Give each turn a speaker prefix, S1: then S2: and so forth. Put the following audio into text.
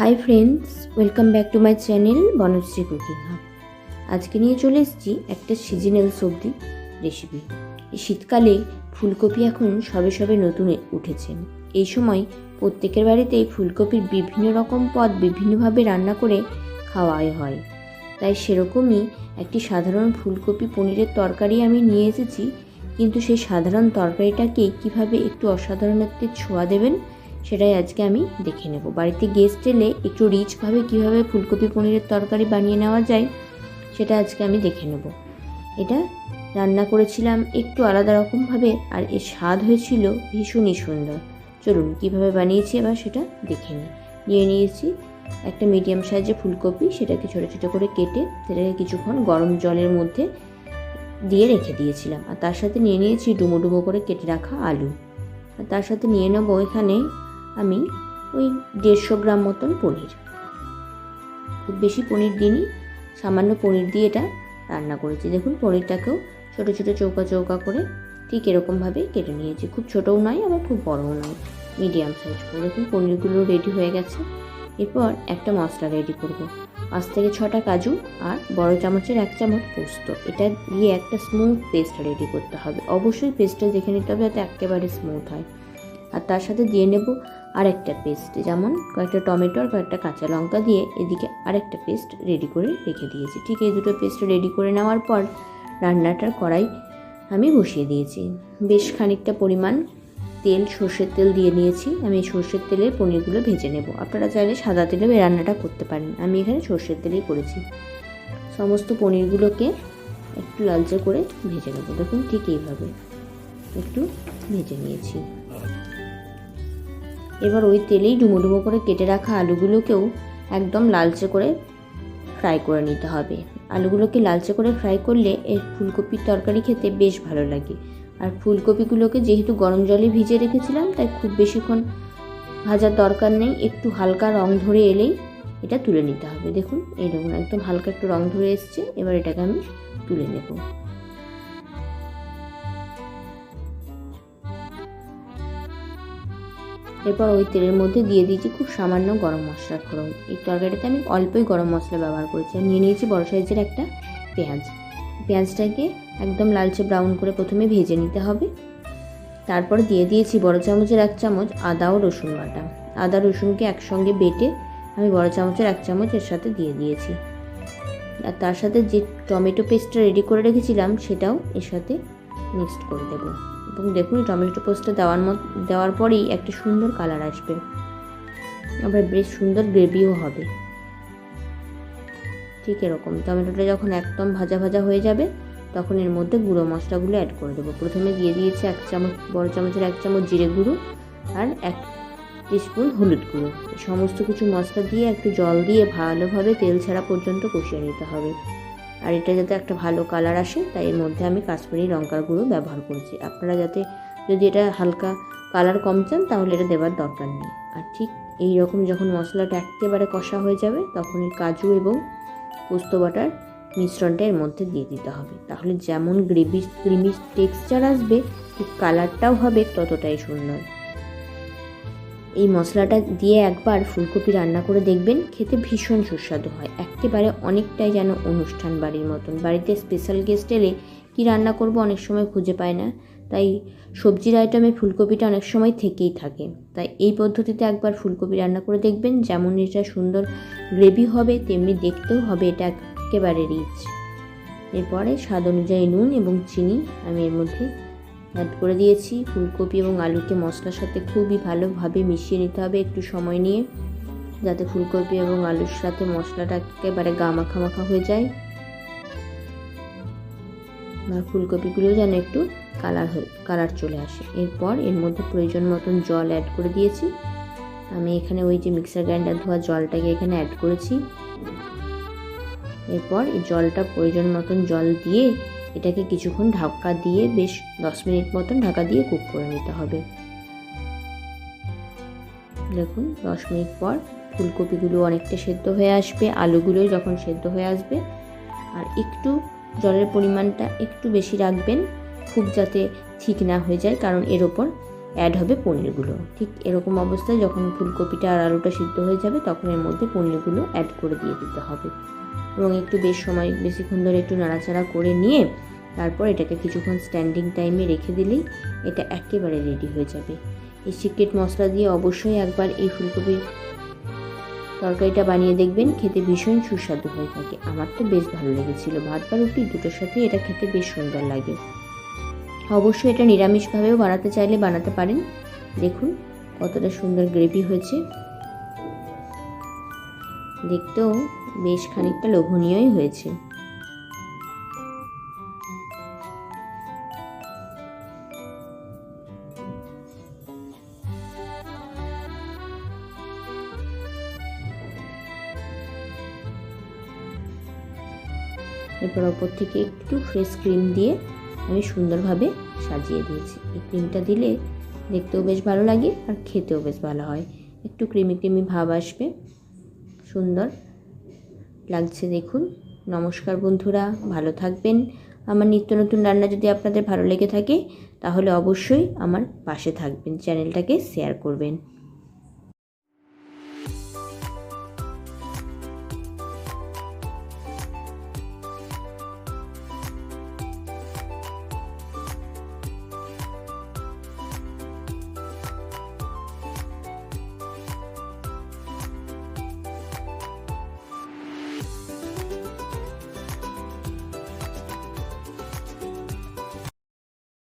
S1: Hi friends welcome back to my channel Banashree cooking hub আজকে নিয়ে চলে এসেছি একটা সিজনাল সবজি রেসিপি এই শীতকালে ফুলকপি এখন সবে সবে নতুন উঠেছে। এই সময় প্রত্যেকের বাড়িতেই ফুলকপির বিভিন্ন রকম পদ বিভিন্নভাবে রান্না করে খাওয়াই হয়। তাই সেরকমই একটি সাধারণ ফুলকপি পনিরের তরকারি আমি নিয়ে এসেছি। কিন্তু সেই সাধারণ তরকারিটাকে কীভাবে একটু অসাধারণত্বের ছোঁয়া দেবেন সেটাই আজকে আমি দেখে নেব। বাড়িতে গেস্ট এলে একটু রিচভাবে কীভাবে ফুলকপি পনিরের তরকারি বানিয়ে নেওয়া যায়, সেটা আজকে আমি দেখে নেব। এটা রান্না করেছিলাম একটু আলাদা রকমভাবে আর এর স্বাদ হয়েছিল ভীষণই সুন্দর। চলুন কীভাবে বানিয়েছি এবার সেটা দেখে নিই। নিয়ে নিয়েছি একটা মিডিয়াম সাইজের ফুলকপি, সেটাকে ছোটো ছোটো করে কেটে সেটাকে কিছুক্ষণ গরম জলের মধ্যে দিয়ে রেখে দিয়েছিলাম। আর তার সাথে নিয়ে নিয়েছি ডুমো ডুমো করে কেটে রাখা আলু। আর তার সাথে নিয়ে নেব এখানে আমি ওই দেড়শো গ্রাম মতন পনির। খুব বেশি পনির দিইনি, সামান্য পনির দিয়ে এটা রান্না করেছি। দেখুন, পনিরটাকেও ছোটো ছোটো চৌকা চৌকা করে ঠিক এরকমভাবে কেটে নিয়েছি। খুব ছোটও নয়, আবার খুব বড়ও নয়, মিডিয়াম সাইজ করে। দেখুন, পনিরগুলো রেডি হয়ে গেছে। এরপর একটা মশলা রেডি করব। পাঁচ থেকে ছটা কাজু আর বড় চামচের এক চামচ পোস্ত। এটা দিয়ে একটা স্মুথ পেস্ট রেডি করতে হবে। অবশ্যই পেস্টটা দেখে নিতে হবে যাতে একেবারে স্মুথ হয়। আর তার সাথে দিয়ে নেব আরেকটা পেস্ট, যেমন কয়েকটা টমেটো আর কয়েকটা কাঁচা লঙ্কা দিয়ে এদিকে আরেকটা পেস্ট রেডি করে রেখে দিয়েছি। ঠিক এই দুটো পেস্ট রেডি করে নেওয়ার পর রান্নাটার কড়াই আমি বসিয়ে দিয়েছি। বেশ খানিকটা পরিমাণ তেল, সর্ষের তেল দিয়ে নিয়েছি। আমি সর্ষের তেলে পনিরগুলো ভেজে নেব। আপনারা চাইলে সাদা তেলেও এই রান্নাটা করতে পারেন। আমি এখানে সর্ষের তেলেই করেছি। সমস্ত পনিরগুলোকে একটু লালচে করে ভেজে নেব। দেখুন ঠিক এইভাবে একটু ভেজে নিয়েছি। এবার ওই তেলেই ডুমো ডুমো করে কেটে রাখা আলুগুলোকেও একদম লালচে করে ফ্রাই করে নিতে হবে। আলুগুলোকে লালচে করে ফ্রাই করলে এর ফুলকপির তরকারি খেতে বেশ ভালো লাগে। আর ফুলকপিগুলোকে যেহেতু গরম জলে ভিজে রেখেছিলাম, তাই খুব বেশিক্ষণ ভাজার দরকার নেই। একটু হালকা রং ধরে এলেই এটা তুলে নিতে হবে। দেখুন, এই দেখুন, একদম হালকা একটু রং ধরে এসছে। এবার এটাকে আমি তুলে নেব। এরপর ওই তেলের মধ্যে দিয়ে দিয়েছি খুব সামান্য গরম মশলার ফোড়ন। এই তরকারিটাতে আমি অল্পই গরম মশলা ব্যবহার করেছি। আর নিয়ে নিয়েছি বড় সাইজের একটা পেঁয়াজ। পেঁয়াজটাকে একদম লালচে ব্রাউন করে প্রথমে ভেজে নিতে হবে। তারপর দিয়ে দিয়েছি বড় চামচের এক চামচ আদা ও রসুন বাটা। আদা, রসুনকে একসঙ্গে বেটে আমি বড় চামচের এক চামচ এর সাথে দিয়ে দিয়েছি। আর তার সাথে যে টমেটো পেস্টটা রেডি করে রেখেছিলাম, সেটাও এর সাথে মিক্সড করে দেবো। এবং দেখুন, টমেটো পেস্টটা দেওয়ার মত, দেওয়ার পরেই একটা সুন্দর কালার আসবে। আবার বেশ সুন্দর গ্রেভিও হবে। ঠিক এরকম। টমেটোটা যখন একদম ভাজা ভাজা হয়ে যাবে, তখন এর মধ্যে গুঁড়ো মশলাগুলো অ্যাড করে দেবো। প্রথমে দিয়ে দিয়েছি এক চামচ, বড় চামচের এক চামচ জিরে গুঁড়ো আর এক টিস্পুন হলুদ গুঁড়ো। সমস্ত কিছু মশলা দিয়ে একটু জল দিয়ে ভালোভাবে তেল ছাড়া পর্যন্ত কষিয়ে নিতে হবে। আর এটা যাতে একটা ভালো কালার আসে, তাই এর মধ্যে আমি কাশ্মীরি লঙ্কার গুঁড়ো ব্যবহার করেছি। আপনারা যাতে যদি এটা হালকা কালার কম চান, তাহলে এটা দেওয়ার দরকার নেই। আর ঠিক এই রকম যখন মশলাটা একেবারে কষা হয়ে যাবে, তখন এই কাজু এবং পোস্ত বাটার মিশ্রণটা এর মধ্যে দিয়ে দিতে হবে। তাহলে যেমন গ্রেভি ক্রিমি টেক্সচার আসবে, ঠিক কালারটাও হবে ততটাই সুন্দর। এই মশলাটা দিয়ে একবার ফুলকপি রান্না করে দেখবেন, খেতে ভীষণ সুস্বাদু হয়। একেবারে অনেকটাই যেন অনুষ্ঠান বাড়ির মতন। বাড়িতে স্পেশাল গেস্ট এলে কী রান্না করব অনেক সময় খুঁজে পায় না। তাই সবজির আইটেমে ফুলকপিটা অনেক সময় থেকেই থাকে। তাই এই পদ্ধতিতে একবার ফুলকপি রান্না করে দেখবেন, যেমন এটা সুন্দর গ্রেভি হবে, তেমনি দেখতেও হবে এটা একেবারে রিচ এরপরে স্বাদ অনুযায়ী নুন এবং চিনি, আমি এর মধ্যে অ্যাড করে দিয়েছি। ফুলকপি এবং আলুকে মশলার সাথে খুবই ভালোভাবে মিশিয়ে নিতে হবে একটু সময় নিয়ে, যাতে ফুলকপি এবং আলুর সাথে মশলাটা একেবারে গা মাখা মাখা হয়ে যায়। আর ফুলকপিগুলো যেন একটু কালার হয়ে, কালার চলে আসে। এরপর এর মধ্যে প্রয়োজন মতন জল অ্যাড করে দিয়েছি। আমি এখানে ওই যে মিক্সার গ্রাইন্ডার ধোয়া জলটাকে এখানে অ্যাড করেছি। এরপর এই জলটা প্রয়োজন মতন জল দিয়ে এটাকে কিছুক্ষণ ঢাকা দিয়ে বেশ দশ মিনিট মতন ঢাকা দিয়ে কুক করে নিতে হবে। দেখুন, দশ মিনিট পর ফুলকপিগুলো অনেকটা সেদ্ধ হয়ে আসবে আলুগুলো যখন সেদ্ধ হয়ে আসবে, আর একটু জলের পরিমাণটা একটু বেশি রাখবেন, খুব যাতে ঠিক না হয়ে যায়, কারণ এর ওপর অ্যাড হবে পনিরগুলো। ঠিক এরকম অবস্থায় যখন ফুলকপিটা আর আলুটা সিদ্ধ হয়ে যাবে, তখন এর মধ্যে পনিরগুলো অ্যাড করে দিয়ে দিতে হবে। এবং একটু বেশ সময়, বেশিক্ষণ ধরে একটু নাড়াচাড়া করে নিয়ে তারপর এটাকে কিছুক্ষণ স্ট্যান্ডিং টাইমে রেখে দিলেই এটা একেবারে রেডি হয়ে যাবে। এই সিক্রেট মশলা দিয়ে অবশ্যই একবার এই ফুলকপির তরকারিটা বানিয়ে দেখবেন, খেতে ভীষণ সুস্বাদু হয়ে থাকে। আমার তো বেশ ভালো লেগেছিল। ভাত বা রুটি দুটোর সাথে এটা খেতে বেশ সুন্দর লাগে। অবশ্যই এটা নিরামিষভাবেও বানাতে চাইলে বানাতে পারেন। দেখুন, কতটা সুন্দর গ্রেভি হয়েছে। দেখতেও বেশ খানিকটা লোভনীয়ই হয়েছে। এরপর ওপর থেকে একটু ফ্রেশ ক্রিম দিয়ে আমি সুন্দরভাবে সাজিয়ে দিয়েছি। এই ক্রিমটা দিলে দেখতেও বেশ ভালো লাগে আর খেতেও বেশ ভালো হয়। একটু ক্রিমি ক্রিমি ভাব আসবে। সুন্দর লাগছে দেখুন। নমস্কার বন্ধুরা, ভালো থাকবেন। আমার নিত্য নতুন রান্না যদি আপনাদের ভালো লেগে থাকে, তাহলে অবশ্যই আমার পাশে থাকবেন, চ্যানেলটাকে শেয়ার করবেন।